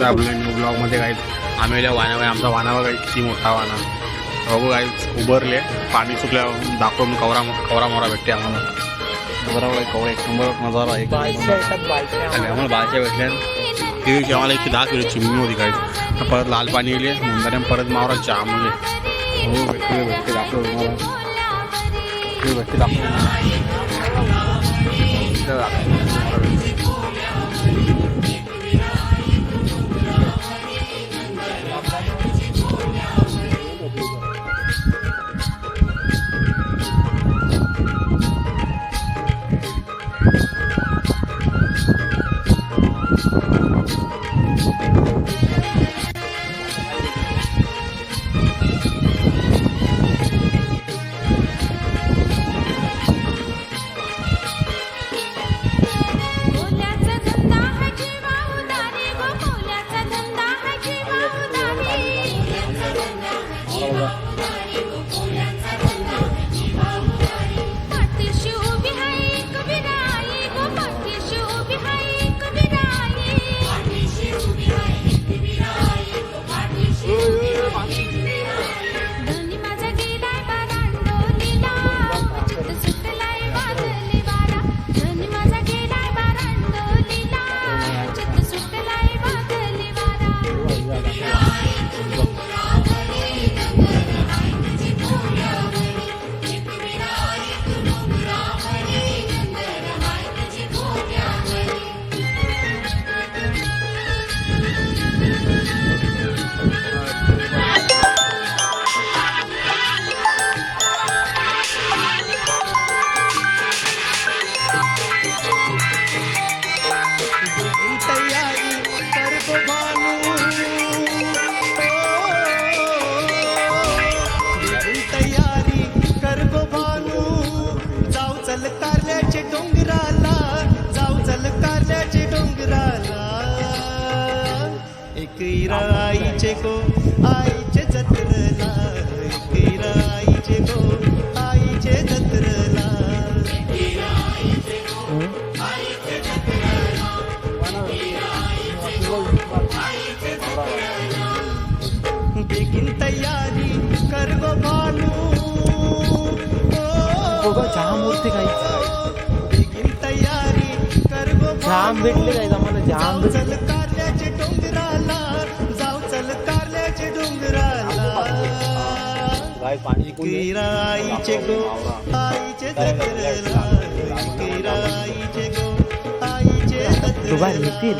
स्वागत आहे आपल्या न्यू ब्लॉगमध्ये काही आम्ही वानावर आमचा वाणावर बघा किती मोठा वाना. बघू काही उभरले पाणी सुकल्यावर दाखवून कवरा कवरा मोरा भेटते आम्हाला. बरोबर आहे एक नंबर नजारा एक आणि आम्हाला बाळच्या भेटल्या ते दिवशी आम्हाला एकशे दहा किलो चिमणी होती काही परत लाल पाणी येले नंतर परत मावरा जाम म्हणजे. हो भेटते भेटते दाखवलं तुम्हाला. हो, भेटते दाखवतो. एक इरा आईचे गो आईचे जत्रला एक इरा आईचे गो आईचे जत्रला बेगीन तयारी कर गो भानू जाम मूर्ती काही बेगीन तयारी कर गो जाम भेटले काय आम्हाला जाम जाऊ किरा आईचे गो आईचे आईचे गो आईचे दुबार येतील